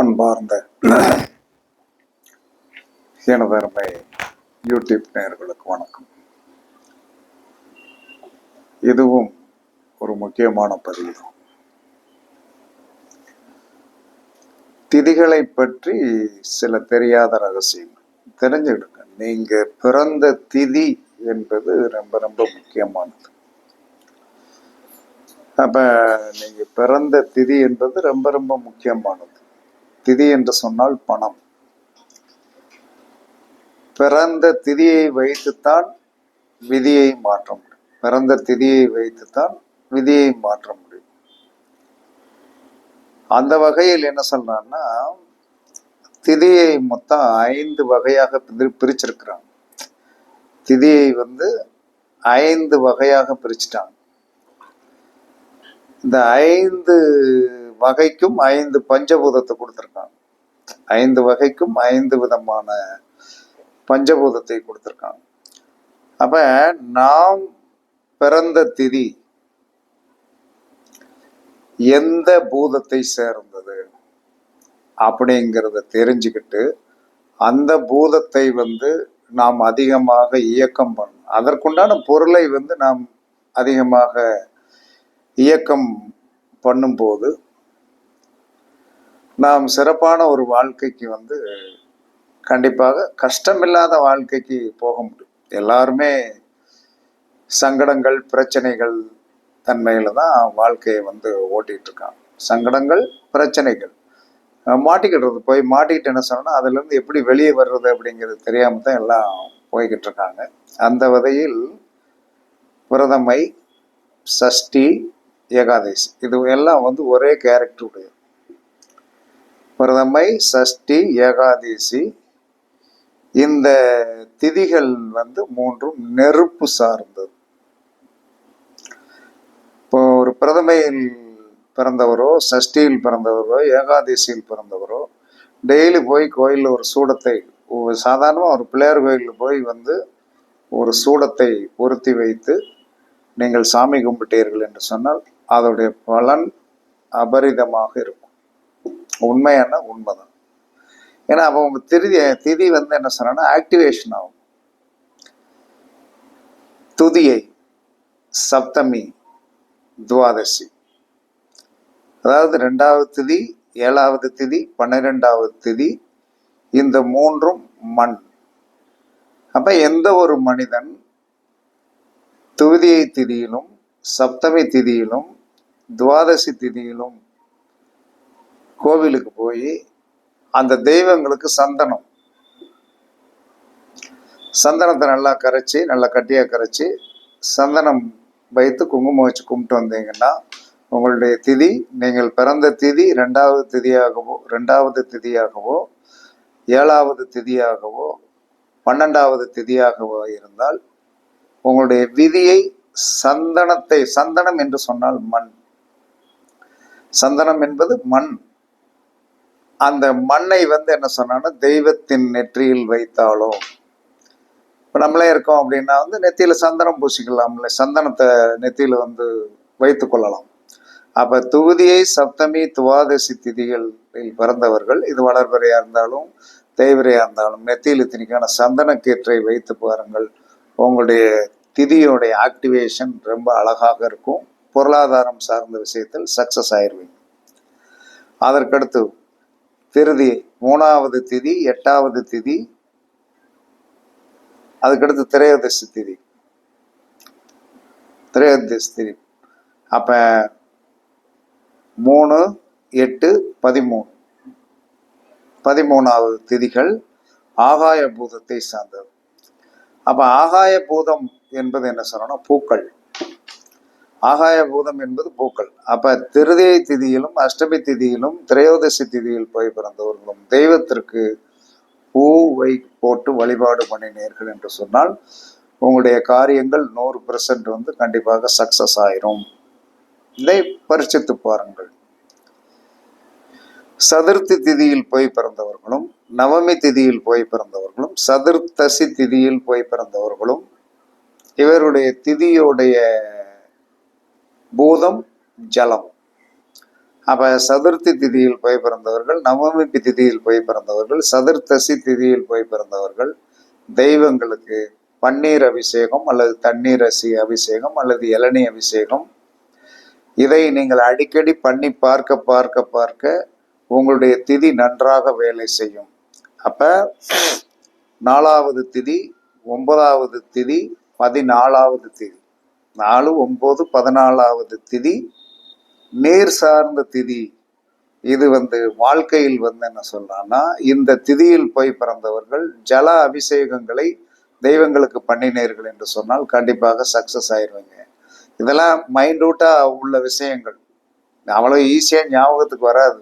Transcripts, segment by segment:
அன்பார்ந்த எனதருமை யூடியூப் நேயர்களுக்கு வணக்கம். இதுவும் ஒரு முக்கியமான பதிவு திதிகளை பற்றி சில தெரியாத ரகசியங்கள். தெரிஞ்சுக்கிடுங்க. நீங்க பிறந்த திதி என்பது ரொம்ப ரொம்ப முக்கியமானது. அப்ப நீங்க பிறந்த திதி என்பது ரொம்ப ரொம்ப முக்கியமானது. திதி என்று சொன்னால் பணம். பிறந்த திதியை வைத்துத்தான் விதியை மாற்ற முடியும். பிறந்த திதியை வைத்துத்தான் விதியை மாற்ற முடியும். அந்த வகையில் என்ன சொல்றான்னா திதியை மொத்தம் ஐந்து வகையாக பிரிச்சிருக்கிறாங்க. திதியை வந்து ஐந்து வகையாக பிரிச்சுட்டாங்க. இந்த ஐந்து வகைக்கும் ஐந்து பஞ்சபூதத்தை கொடுத்துருக்காங்க. ஐந்து வகைக்கும் ஐந்து விதமான பஞ்சபூதத்தை கொடுத்துருக்காங்க. அப்ப நாம் பிறந்த திதி எந்த பூதத்தை சேர்ந்தது அப்படிங்கிறத தெரிஞ்சுக்கிட்டு அந்த பூதத்தை வந்து நாம் அதிகமாக இயக்கம் பண்ணும் அதற்குண்டான பொருளை வந்து நாம் அதிகமாக இயக்கம் பண்ணும்போது நாம் சிறப்பான ஒரு வாழ்க்கைக்கு வந்து கண்டிப்பாக கஷ்டமில்லாத வாழ்க்கைக்கு போக முடியும். எல்லாருமே சங்கடங்கள் பிரச்சனைகள் தன்மையில தான் வாழ்க்கையை வந்து ஓட்டிட்டு இருக்காங்க. சங்கடங்கள் பிரச்சனைகள். மாட்டிக்கிடுறது போய் மாட்டிக்கிட்டு என்ன சொன்னால் அதுலேருந்து எப்படி வெளியே வர்றது அப்படிங்கிறது தெரியாமல் தான் எல்லாம் போய்கிட்டு இருக்காங்க. அந்த வகையில் பிரதமை சஷ்டி ஏகாதசி இது எல்லாம் வந்து ஒரே கேரக்டருடைய பிரதமை சஷ்டி ஏகாதசி. இந்த திதிகள் வந்து மூன்றும் நெருப்பு சார்ந்தது. இப்போ ஒரு பிரதமையில் பிறந்தவரோ சஷ்டியில் பிறந்தவரோ ஏகாதசியில் பிறந்தவரோ டெய்லி போய் கோயிலில் ஒரு சூடத்தை சாதாரணமாக ஒரு பிள்ளையார் கோயிலில் போய் வந்து ஒரு சூடத்தை பொருத்தி வைத்து நீங்கள் சாமி கும்பிட்டீர்கள் என்று சொன்னால் அதோடைய பலன் அபரிதமாக இருக்கும். உண்மையான உண்மைதான். ஏன்னா அப்போ உங்க திதி திதி வந்து என்ன சொன்னா ஆக்டிவேஷன் ஆகும். துதியை சப்தமி துவாதசி. அதாவது ரெண்டாவது திதி ஏழாவது திதி பன்னிரெண்டாவது திதி இந்த மூன்றும் மண். அப்ப எந்த ஒரு மனிதன் துதியை திதியிலும் சப்தமி திதியிலும் துவாதசி திதியிலும் கோவிலுக்கு போய் அந்த தெய்வங்களுக்கு சந்தனம். சந்தனத்தை நல்லா கரைச்சி நல்லா கட்டியாக கரைச்சி சந்தனம் வைத்து குங்குமம் வச்சு கும்பிட்டு வந்தீங்கன்னா உங்களுடைய திதி நீங்கள் பிறந்த திதி ரெண்டாவது திதியாகவோ ரெண்டாவது திதியாகவோ ஏழாவது திதியாகவோ பன்னெண்டாவது திதியாகவோ இருந்தால் உங்களுடைய விதியை சந்தனத்தை சந்தனம் என்று சொன்னால் மண். சந்தனம் என்பது மண். அந்த மண்ணை வந்து என்ன சொன்னான்னா தெய்வத்தின் நெற்றியில் வைத்தாலோ. இப்போ நம்மளே இருக்கோம் அப்படின்னா வந்து நெத்தியில சந்தனம் பூசிக்கலாம்ல. சந்தனத்தை நெத்தியில வந்து வைத்து கொள்ளலாம். அப்ப தொகுதியை சப்தமி துவாதசி திதிகளில் பிறந்தவர்கள் இது வளர்வரையா இருந்தாலும் தேய்வரையா இருந்தாலும் நெத்தியில் திணிக்கான சந்தன கீற்றை வைத்து பாருங்கள். உங்களுடைய திதியோடைய ஆக்டிவேஷன் ரொம்ப அழகாக இருக்கும். பொருளாதாரம் சார்ந்த விஷயத்தில் சக்சஸ் ஆயிடுவீங்க அதற்கடுத்து திருதி மூணாவது திதி எட்டாவது திதி அதுக்கடுத்து திரையோதசி திதி. திரையோதசி திதி. அப்ப மூணு எட்டு பதிமூணு. பதிமூணாவது திதிகள் ஆகாய பூதத்தை சார்ந்தது. அப்ப ஆகாய பூதம் என்பது என்ன சொல்லணும்னா பூக்கள். ஆகாய பூதம் என்பது பூக்கள். அப்ப திருதய திதியிலும் அஷ்டமி திதியிலும் திரையோதசி திதியில் போய் பிறந்தவர்களும் தெய்வத்திற்கு பூவை போட்டு வழிபாடு பண்ணினீர்கள் என்று சொன்னால் உங்களுடைய காரியங்கள் நூறு பெர்சன்ட் வந்து கண்டிப்பாக சக்சஸ் ஆயிரும். இதை பரிசித்து பாருங்கள். சதுர்த்தி திதியில் போய் பிறந்தவர்களும் நவமி திதியில் போய் பிறந்தவர்களும் சதுர்த்தசி திதியில் போய் பிறந்தவர்களும் இவருடைய திதியுடைய பூதம் ஜலம். அப்போ சதுர்த்தி திதியில் போய் பிறந்தவர்கள் நவமி திதியில் போய் பிறந்தவர்கள் சதுர்த்தசி திதியில் போய் பிறந்தவர்கள் தெய்வங்களுக்கு பன்னீர் அபிஷேகம் அல்லது தண்ணீர் அசி அபிஷேகம் அல்லது இளநீ அபிஷேகம். இதை நீங்கள் அடிக்கடி பண்ணி பார்க்க பார்க்க பார்க்க உங்களுடைய திதி நன்றாக வேலை செய்யும். அப்போ நாலாவது திதி ஒன்பதாவது திதி பதினாலாவது திதி. நாலு ஒம்பது பதினாலாவது திதி நீர் சார்ந்த திதி. இது வந்து வாழ்க்கையில் வந்து என்ன சொல்றான்னா இந்த திதியில் போய் பிறந்தவர்கள் ஜல அபிஷேகங்களை தெய்வங்களுக்கு பண்ணினீர்கள் என்று சொன்னால் கண்டிப்பாக சக்சஸ் ஆயிடுவீங்க இதெல்லாம் மைண்டூட்டாக உள்ள விஷயங்கள். அவ்வளோ ஈஸியாக ஞாபகத்துக்கு வராது.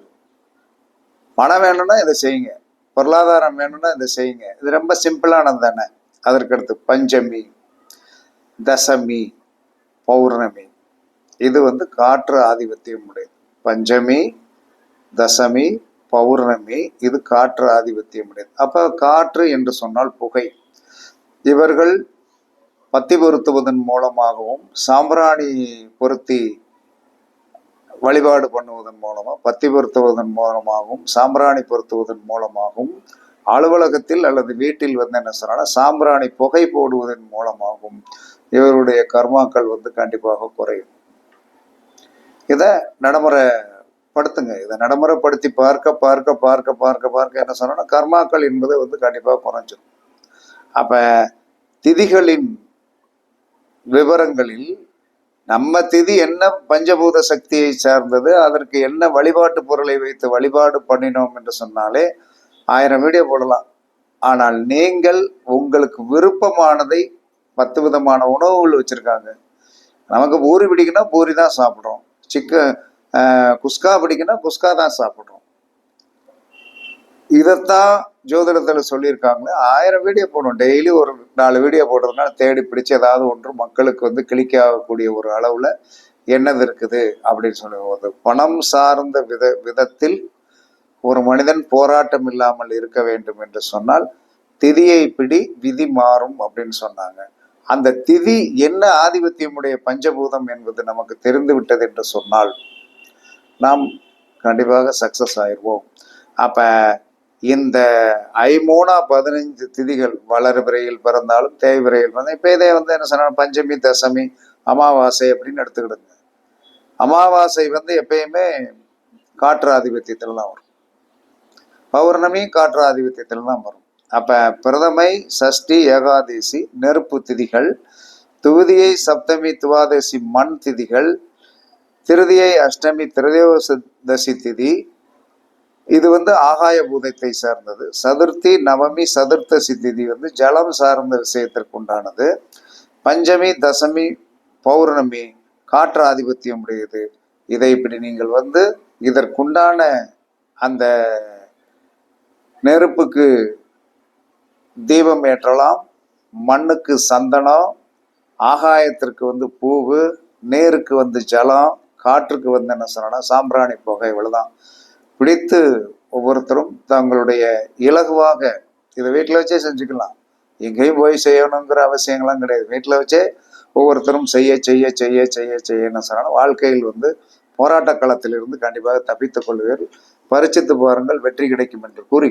பணம் வேணும்னா இதை செய்யுங்க. பொருளாதாரம் வேணும்னா இதை செய்யுங்க. இது ரொம்ப சிம்பிளானது தானே. அதற்கடுத்து பஞ்சமி தசமி பௌர்ணமி. இது வந்து காற்று ஆதிபத்தியம் உடையது. பஞ்சமி தசமி பௌர்ணமி இது காற்று ஆதிபத்தியம் உடையது. அப்ப காற்று என்று சொன்னால் புகை. இவர்கள் பத்தி பொருத்துவதன் மூலமாகவும் சாம்பிராணி பொருத்தி வழிபாடு பண்ணுவதன் மூலமாக பத்தி பொருத்துவதன் மூலமாகவும் சாம்பிராணி பொருத்துவதன் மூலமாகவும் அலுவலகத்தில் அல்லது வீட்டில் வந்து என்ன சொன்னால் சாம்பிராணி புகை போடுவதன் மூலமாகவும் இவருடைய கர்மாக்கள் வந்து கண்டிப்பாக குறையும். இதை நடைமுறைப்படுத்துங்க. இதை நடைமுறைப்படுத்தி பார்க்க பார்க்க பார்க்க பார்க்க பார்க்க என்ன சொன்னோன்னா கர்மாக்கள் என்பது வந்து கண்டிப்பாக குறைஞ்சிரும். அப்போ திதிகளின் விவரங்களில் நம்ம திதி என்ன பஞ்சபூத சக்தியை சார்ந்தது அதற்கு என்ன வழிபாட்டு பொருளை வைத்து வழிபாடு பண்ணினோம் என்று சொன்னாலே ஆயிரம் வீடியோ போடலாம். ஆனால் நீங்கள் உங்களுக்கு விருப்பமானதை பத்து விதமான உணவுகள் வச்சுருக்காங்க. நமக்கு பூரி பிடிக்குன்னா பூரி தான் சாப்பிட்றோம். சிக்கன் குஸ்கா பிடிக்குன்னா குஸ்கா தான் சாப்பிட்றோம். இதைத்தான் ஜோதிடத்தில் சொல்லியிருக்காங்களே ஆயிரம் வீடியோ போடணும். டெய்லி ஒரு நாலு வீடியோ போடுறதுனால தேடி பிடிச்சி ஏதாவது ஒன்று மக்களுக்கு வந்து கிளிக் ஆகக்கூடிய ஒரு அளவில் என்னது இருக்குது அப்படின்னு சொல்லும்போது பணம் சார்ந்த வித விதத்தில் ஒரு மனிதன் போராட்டம் இல்லாமல் இருக்க வேண்டும் என்று சொன்னால் திதியை பிடி விதி மாறும் அப்படின்னு சொன்னாங்க. அந்த திதி என்ன ஆதிபத்தியமுடைய பஞ்சபூதம் என்பது நமக்கு தெரிந்து விட்டது என்று சொன்னால் நாம் கண்டிப்பாக சக்சஸ் ஆயிடுவோம். அப்ப இந்த ஐமூணா பதினைஞ்சு திதிகள் வளர்பிறையில் பிறந்தாலும் தேய்பிறையில் பிறந்தாலும் இப்போ இதே வந்து என்ன சொன்னா பஞ்சமி தசமி அமாவாசை அப்படின்னு எடுத்துக்கிடுங்க. அமாவாசை வந்து எப்பயுமே காற்று ஆதிபத்தியத்தில் தான் வரும். பௌர்ணமி காற்று ஆதிபத்தியத்தில் தான் வரும். அப்போ பிரதமை சஷ்டி ஏகாதசி நெருப்பு திதிகள் துவதியை சப்தமி துவாதசி மண் திதிகள் திருதியை அஷ்டமி திரதோதசி திதி. இது வந்து ஆகாய பூதத்தை சார்ந்தது. சதுர்த்தி நவமி சதுர்த்தசி திதி வந்து ஜலம் சார்ந்த விஷயத்திற்கு உண்டானது. பஞ்சமி தசமி பௌர்ணமி காற்று ஆதிபத்தியம் உடையது. இதை இப்படி நீங்கள் வந்து இதற்குண்டான அந்த நெருப்புக்கு தீபம் ஏற்றலாம் மண்ணுக்கு சந்தனம் ஆகாயத்திற்கு வந்து பூவு நேருக்கு வந்து ஜலம் காற்றுக்கு வந்து என்ன சொல்லணும் சாம்பிராணி புகை இவ்வளவுதான். பிடித்து ஒவ்வொருத்தரும் தங்களுடைய இலகுவாக இதை வீட்டில் வச்சே செஞ்சுக்கலாம். எங்கேயும் போய் செய்யணுங்கிற அவசியங்கள்லாம் கிடையாது. வீட்டில் வச்சே ஒவ்வொருத்தரும் செய்ய செய்ய செய்ய செய்ய செய்ய என்ன சொன்னாலும் வாழ்க்கையில் வந்து போராட்ட களத்திலிருந்து கண்டிப்பாக தப்பித்துக் கொள்வீர்கள். பரிச்சித்து பாருங்கள் வெற்றி கிடைக்கும் என்று கூறி